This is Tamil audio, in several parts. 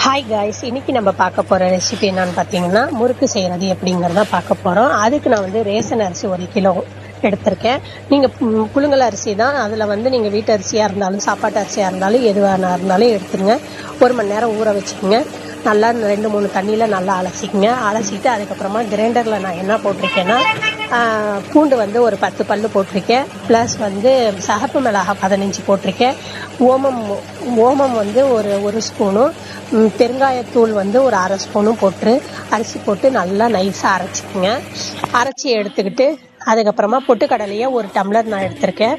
ஹாய் காய்ஸ் இன்னைக்கு நம்ம பார்க்க போகிற ரெசிபி என்னன்னு பார்த்தீங்கன்னா முறுக்கு செய்கிறது எப்படிங்கிறத பார்க்க போகிறோம் அதுக்கு நான் வந்து ரேசன் அரிசி ஒரு கிலோ எடுத்திருக்கேன். நீங்கள் புழுங்கல் அரிசி தான் அதில் வந்து நீங்கள் வீட்டு அரிசியாக இருந்தாலும் சாப்பாட்டு அரிசியாக இருந்தாலும் எதுவாக இருந்தாலும் எடுத்துருங்க. ஒரு மணி நேரம் ஊற வச்சுக்கோங்க. நல்லா ரெண்டு மூணு தண்ணியில் நல்லா அலசிக்கங்க. அலசிட்டு அதுக்கப்புறமா கிரைண்டரில் நான் என்ன போட்டிருக்கேன்னா பூண்டு வந்து ஒரு பத்து பல்லு போட்டிருக்கேன். ப்ளஸ் வந்து சகப்பு மிளகாய் பதினஞ்சு போட்டிருக்கேன். ஓமம் ஓமம் வந்து ஒரு ஒரு ஸ்பூனும் பெருங்காயத்தூள் வந்து ஒரு அரை ஸ்பூனும் போட்டு அரிசி போட்டு நல்லா நைஸாக அரைச்சிக்கோங்க. அரைச்சி எடுத்துக்கிட்டு அதுக்கப்புறமா பொட்டுக்கடலையை ஒரு டம்ளர் நான் எடுத்திருக்கேன்.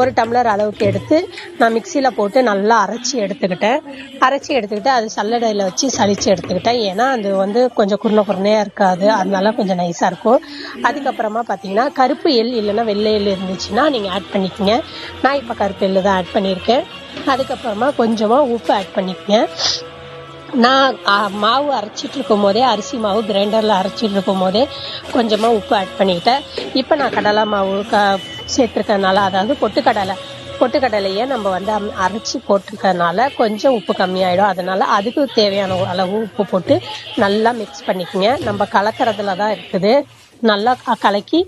ஒரு டம்ளர் அளவுக்கு எடுத்து நான் மிக்சியில் போட்டு நல்லா அரைச்சி எடுத்துக்கிட்டேன். அரைச்சி எடுத்துக்கிட்டு அது சல்லடையில் வச்சு சளிச்சு எடுத்துக்கிட்டேன். ஏன்னா அது வந்து கொஞ்சம் குருணை குருணையாக இருக்காது. அதனால கொஞ்சம் நைஸாக இருக்கும். அதுக்கப்புறமா பார்த்தீங்கன்னா கருப்பு எள் இல்லைன்னா வெள்ளை எள் இருந்துச்சுன்னா நீங்கள் ஆட் பண்ணிக்கோங்க. நான் இப்போ கருப்பு எள்ளு தான் ஆட் பண்ணியிருக்கேன். அதுக்கப்புறமா கொஞ்சமாக உப்பு ஆட் பண்ணிக்கோங்க. நான் மாவு அரைச்சிட்டு இருக்கும் போதே அரிசி மாவு கிரைண்டரில் அரைச்சிட்டு இருக்கும் போதே கொஞ்சமாக உப்பு ஆட் பண்ணிக்கிட்டேன் இப்போ நான் கடலை மாவு க சேர்த்துருக்கனால அதாவது பொட்டுக்கடலை பொட்டுக்கடலையை நம்ம வந்து அம்- அரைச்சி போட்டிருக்கறனால கொஞ்சம் உப்பு கம்மியாயிடும். அதனால அதுக்கு தேவையான அளவு உப்பு போட்டு நல்லா மிக்ஸ் பண்ணிக்கங்க. நம்ம கலக்கறதுல தான் இருக்குது. நல்லா கலக்கி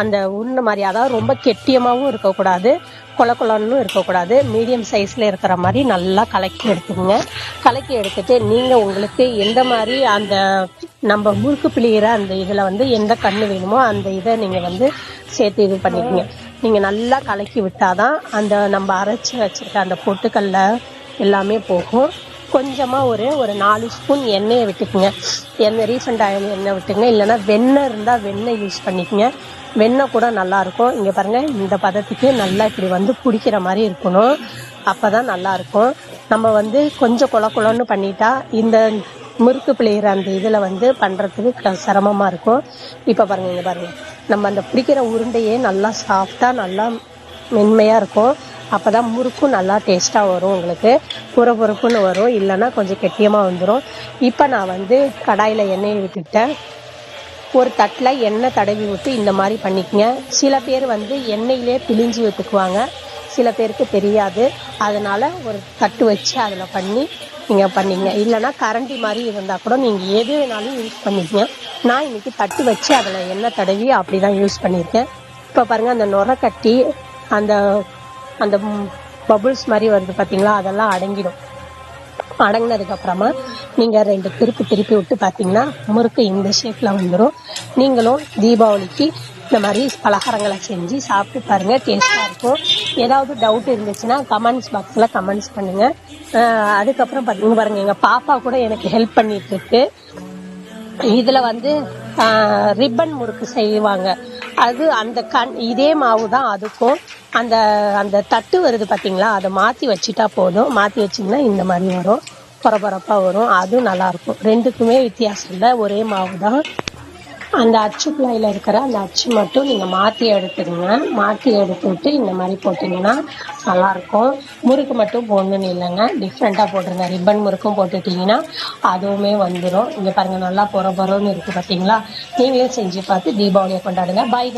அந்த உருண்டை மாதிரி அதாவது ரொம்ப கெட்டியமாகவும் இருக்கக்கூடாது கொல கொலன்னு இருக்கக்கூடாது மீடியம் சைஸில் இருக்கிற மாதிரி நல்லா கலக்கி எடுத்துக்கோங்க. கலக்கி எடுத்துட்டு நீங்கள் உங்களுக்கு எந்த மாதிரி அந்த நம்ம முறுக்கு பிழிகிற அந்த இதில் வந்து எந்த கண்ணு வேணுமோ அந்த இதை நீங்கள் வந்து சேர்த்து இது பண்ணிக்கோங்க. நீங்கள் நல்லா கலக்கி விட்டாதான் அந்த நம்ம அரைச்சி வச்சிருக்க அந்த பொட்டுக்கல்ல எல்லாமே போகும். கொஞ்சமாக ஒரு ஒரு நாலு ஸ்பூன் எண்ணெயை விட்டுக்குங்க. எண்ணெய் ரீஃபண்ட் ஆயில் எண்ணெய் விட்டுங்க இல்லைன்னா வெண்ணெய் இருந்தால் வெண்ணெய் யூஸ் பண்ணிக்கங்க. வெண்ணெய் கூட நல்லாயிருக்கும் இங்கே பாருங்கள் இந்த பதத்துக்கு நல்லா இப்படி வந்து பிடிக்கிற மாதிரி இருக்கணும். அப்போ தான் நல்லா இருக்கும். நம்ம வந்து கொஞ்சம் குள குலன்னு பண்ணிட்டா இந்த முறுக்கு பிள்ளைகிற அந்த இதில் வந்து பண்ணுறதுக்கு க சிரமமாக இருக்கும். இப்போ பாருங்கள் இங்கே பாருங்கள் நம்ம அந்த பிடிக்கிற உருண்டையே நல்லா சாஃப்டாக நல்லா மென்மையாக இருக்கும். அப்போ தான் முறுக்கும் நல்லா டேஸ்ட்டாக வரும் உங்களுக்கு. புற புறப்புன்னு வரும். இல்லைன்னா கொஞ்சம் கெட்டியமாக வந்துடும் இப்போ நான் வந்து கடாயில் எண்ணெயை விட்டுட்டேன். ஒரு தட்டில் எண்ணெய் தடவி விட்டு இந்த மாதிரி பண்ணிக்கங்க. சில பேர் வந்து எண்ணெயிலே பிழிஞ்சு விட்டுக்குவாங்க சில பேருக்கு தெரியாது. அதனால் ஒரு தட்டு வச்சு அதில் பண்ணி நீங்கள் பண்ணிங்க. இல்லைன்னா கரண்டி மாதிரி இருந்தால் கூட நீங்கள் எது வேணாலும் யூஸ் பண்ணிக்கங்க. நான் இன்றைக்கி தட்டு வச்சு அதில் எண்ணெய் தடவி அப்படி தான் யூஸ் பண்ணியிருக்கேன் இப்போ பாருங்கள் அந்த நுரை கட்டி அந்த அந்த பபுள்ஸ் மாதிரி வருது பார்த்தீங்களா அதெல்லாம் அடங்கிடும். அடங்கினதுக்கு அப்புறமா நீங்க ரெண்டு திருப்பி திருப்பி விட்டு பாத்தீங்கன்னா முறுக்கு இந்த ஷேப்ல வந்துடும் நீங்களும் தீபாவளிக்கு இந்த மாதிரி பலகாரங்களை செஞ்சு சாப்பிட்டு பாருங்க டேஸ்டா இருக்கும். ஏதாவது டவுட் இருந்துச்சுன்னா கமெண்ட்ஸ் பாக்ஸ்ல கமெண்ட்ஸ் பண்ணுங்க. அதுக்கப்புறம் பாத்தீங்க பாருங்க எங்க பாப்பா கூட எனக்கு ஹெல்ப் பண்ணிட்டு இருக்கு இதுல வந்து ரிப்பன் முறுக்கு செய்வாங்க. அது அந்த கண் இதே மாவு தான் அதுக்கும். அந்த அந்த தட்டு வருது பார்த்தீங்களா அதை மாற்றி வச்சுட்டா போதும். மாற்றி வச்சிங்கன்னா இந்த மாதிரி வரும். பரபரப்பாக வரும். அதுவும் நல்லாயிருக்கும். ரெண்டுக்குமே வித்தியாசம் இல்லை. ஒரே மாவு தான். அந்த அச்சு பிள்ளையில் இருக்கிற அந்த அச்சு மட்டும் நீங்கள் மாற்றி எடுத்துக்கங்க. மாற்றி எடுத்துட்டு இந்த மாதிரி போட்டிங்கன்னா நல்லாயிருக்கும். முறுக்கு மட்டும் போடணும்னு இல்லைங்க. டிஃப்ரெண்ட்டாக போட்டுருங்க ரிப்பன் முறுக்கும் போட்டுட்டிங்கன்னா அதுவுமே வந்துடும் இங்கே பாருங்கள் நல்லா பொற பொறன்னு இருக்குது பாத்தீங்களா? நீங்களே செஞ்சு பார்த்து தீபாவளியை கொண்டாடுங்க. பாய்